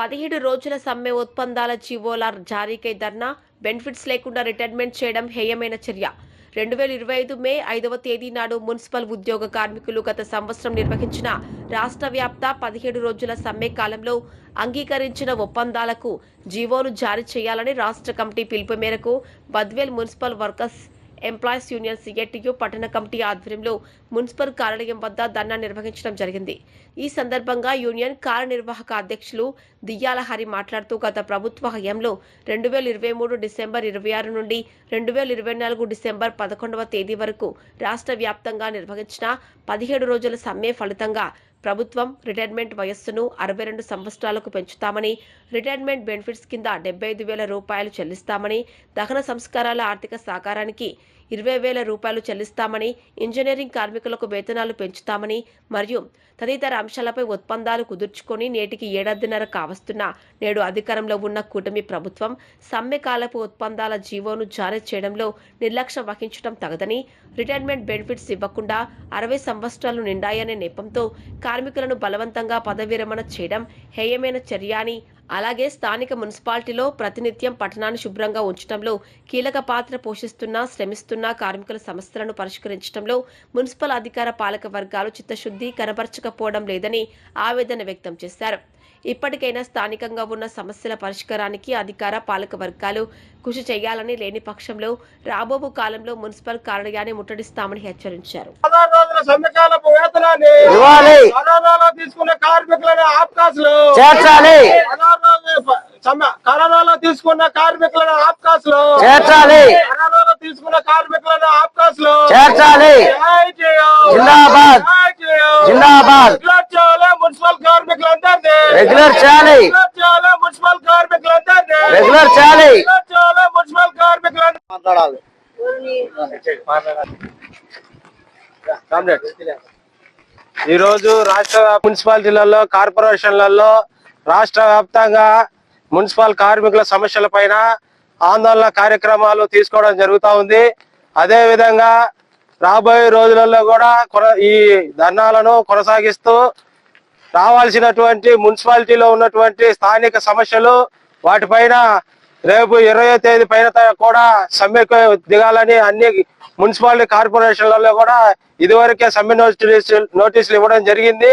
పదిహేడు రోజుల సమ్మె ఒప్పందాల జీవోల జారీకై ధర్నా బెనిఫిట్స్ లేకుండా రిటైర్మెంట్ చేయడం హేయమైన చర్య. రెండు వేల ఇరవై ఐదు మే ఐదవ తేదీ నాడు మున్సిపల్ ఉద్యోగ కార్మికులు గత సంవత్సరం నిర్వహించిన రాష్ట్ర వ్యాప్త పదిహేడు రోజుల సమ్మె కాలంలో అంగీకరించిన ఒప్పందాలకు జీవోను జారీ చేయాలని రాష్ట్ర కమిటీ పిలుపు మేరకు Badvel municipal workers employees union CITU పట్టణ కమిటీ ఆధ్వర్యంలో మున్సిపల్ కార్యాలయం వద్ద ధర్నా నిర్వహించడం జరిగింది. ఈ సందర్భంగా యూనియన్ కార్యనిర్వాహక అధ్యక్షులు దియ్యాల హరి మాట్లాడుతూ గత ప్రభుత్వ హయాంలో రెండు వేల ఇరవై మూడు డిసెంబర్ ఇరవై ఆరు నుండి రెండు వేల ఇరవై నాలుగు డిసెంబర్ పదకొండవ తేదీ వరకు రాష్ట్ర వ్యాప్తంగా నిర్వహించిన పదిహేడు రోజుల సమ్మె ఫలితంగా ప్రభుత్వం రిటైర్మెంట్ వయస్సును అరవై రెండు సంవత్సరాలకు పెంచుతామని రిటైర్మెంట్ బెనిఫిట్స్ కింద డెబ్బై ఐదు వేల రూపాయలు చెల్లిస్తామని దహన సంస్కారాల ఆర్థిక సహకారానికి ఇరవై వేల రూపాయలు చెల్లిస్తామని ఇంజనీరింగ్ కార్మికులకు వేతనాలు పెంచుతామని మరియు తదితర అంశాలపై ఒప్పందాలు కుదుర్చుకొని నేటికి ఏడాదిన్నర కావస్తున్న నేడు అధికారంలో ఉన్న కూటమి ప్రభుత్వం సమ్మె కాలపు ఒప్పందాల జీవోను జారీ చేయడంలో నిర్లక్ష్యం వహించడం తగదని రిటైర్మెంట్ బెనిఫిట్స్ ఇవ్వకుండా అరవై సంవత్సరాలు నిండాయనే నెపంతో కార్మికులను బలవంతంగా పదవి విరమణ చేయడం హేయమైన చర్య అని అలాగే స్థానిక మున్సిపాలిటీలో ప్రతినిత్యం పట్టణాన్ని శుభ్రంగా ఉంచడంలో కీలక పాత్ర పోషిస్తున్న శ్రమిస్తున్న కార్మికుల సమస్యలను పరిష్కరించడంలో మున్సిపల్ అధికార పాలక వర్గాలు చిత్తశుద్ధి కనబరచకపోవడం లేదని ఆవేదన వ్యక్తం చేశారు. ఇప్పటికైనా స్థానికంగా ఉన్న సమస్యల పరిష్కారానికి అధికార పాలక వర్గాలు కృషి చేయాలని లేని పక్షంలో రాబోవు కాలంలో మున్సిపల్ కార్యాలయాన్ని ముట్టడిస్తామని హెచ్చరించారు. తీసుకున్న కార్మికులను ఆప్కాసులు చేర్చాలి. కరోనాలో తీసుకున్న కార్మికులను ఆప్కాసులు చేర్చాలి. కరోనాలో తీసుకున్న కార్మికులను ఆప్కాసులు చేర్చాలి. జిందాబాద్. జిందాబాద్. మున్సిపల్ కార్మికులందరినీ రెగ్యులర్ చేయాలి రెగ్యులర్ చేయాలి మున్సిపల్ కార్మికులందరినీ రెగ్యులర్ చేయాలి మున్సిపల్ కార్మికులందరినీ మాట్లాడాలి. ఈ రోజు రాష్ట్ర మున్సిపాలిటీలలో కార్పొరేషన్లలో రాష్ట్ర వ్యాప్తంగా మున్సిపల్ కార్మికుల సమస్యల పైన ఆందోళన కార్యక్రమాలు తీసుకోవడం జరుగుతూ ఉంది. అదే విధంగా రాబోయే రోజులలో కూడా కొన- ఈ ధర్నాలను కొనసాగిస్తూ రావాల్సినటువంటి మున్సిపాలిటీలో ఉన్నటువంటి స్థానిక సమస్యలు వాటిపైన రేపు ఇరవై తేదీ పైన కూడా సమ్మెకు దిగాలని అన్ని మున్సిపాలిటీ కార్పొరేషన్లలో కూడా ఇదివరకే సమ్మె నోటీస్ నోటీసులు ఇవ్వడం జరిగింది.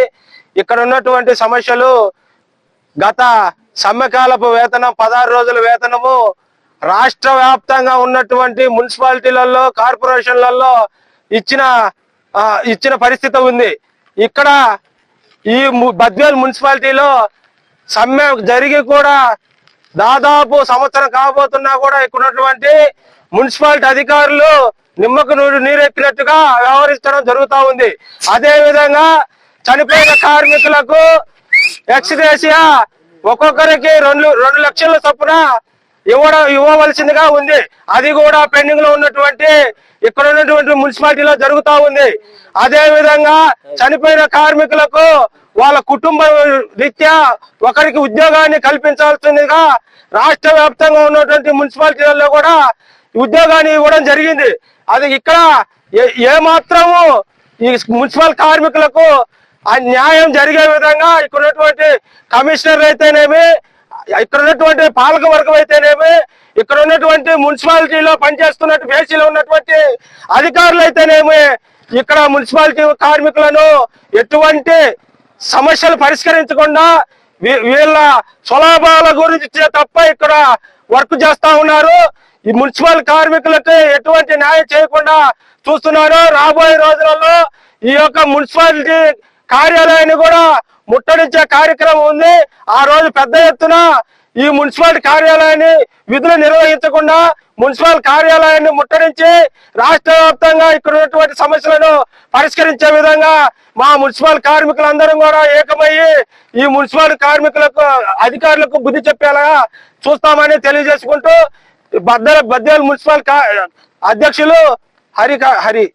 ఇక్కడ ఉన్నటువంటి సమస్యలు గత సమ్మెకాలపు వేతనం పదహారు రోజుల వేతనము రాష్ట్ర వ్యాప్తంగా ఉన్నటువంటి మున్సిపాలిటీలలో కార్పొరేషన్లలో ఇచ్చిన ఇచ్చిన పరిస్థితి ఉంది. ఇక్కడ ఈ బద్వేల్ మున్సిపాలిటీలో సమ్మె జరిగి కూడా దాదాపు సంవత్సరం కాబోతున్నా కూడా ఇక్కడ ఉన్నటువంటి మున్సిపాలిటీ అధికారులు నిమ్మకు నూరు నీరెక్కినట్టుగా వ్యవహరించడం జరుగుతూ ఉంది. అదే విధంగా చనిపోయిన కార్మికులకు ఎక్స్గ్రేషియా ఒక్కొక్కరికి రెండు రెండు లక్షల చొప్పున ఇవ్వడం ఇవ్వవలసిందిగా ఉంది. అది కూడా పెండింగ్లో ఉన్నటువంటి ఇక్కడ ఉన్నటువంటి మున్సిపాలిటీలో జరుగుతా ఉంది. అదే విధంగా చనిపోయిన కార్మికులకు వాళ్ళ కుటుంబ రీత్యా ఒకరికి ఉద్యోగాన్ని కల్పించాల్సిందిగా రాష్ట్ర వ్యాప్తంగా ఉన్నటువంటి మున్సిపాలిటీలలో కూడా ఉద్యోగాన్ని ఇవ్వడం జరిగింది. అది ఇక్కడ ఏ- మాత్రము ఈ మున్సిపల్ కార్మికులకు ఆ న్యాయం జరిగే విధంగా ఇక్కడ ఉన్నటువంటి కమిషనర్ అయితేనేమి ఇక్కడ ఉన్నటువంటి పాలక వర్గం అయితేనేమి ఇక్కడ ఉన్నటువంటి మున్సిపాలిటీలో పనిచేస్తున్నట్టు బేసీలో ఉన్నటువంటి అధికారులు అయితేనేమి ఇక్కడ మున్సిపాలిటీ కార్మికులను ఎటువంటి సమస్యలు పరిష్కరించకుండా వీ- వీళ్ళ స్వలాభాల గురించి తప్ప ఇక్కడ వర్క్ చేస్తా ఉన్నారు. ఈ మున్సిపల్ కార్మికులకు ఎటువంటి న్యాయం చేయకుండా చూస్తున్నారు రాబోయే రోజులలో ఈ యొక్క మున్సిపాలిటీ కార్యాలయాన్ని కూడా ముట్టడించే కార్యక్రమం ఉంది. ఆ రోజు పెద్ద ఎత్తున ఈ మున్సిపాలిటీ కార్యాలయాన్ని విధులు నిర్వహించకుండా మున్సిపల్ కార్యాలయాన్ని ముట్టడించి రాష్ట్ర వ్యాప్తంగా ఇక్కడ ఉన్నటువంటి సమస్యలను పరిష్కరించే విధంగా మా మున్సిపల్ కార్మికులందరం కూడా ఏకమయ్యి ఈ మున్సిపల్ కార్మికులకు అధికారులకు బుద్ధి చెప్పేలాగా చూస్తామని తెలియజేసుకుంటూ బద్దల బద్దేలు మున్సిపల్ కా- అధ్యక్షులు హరి హరి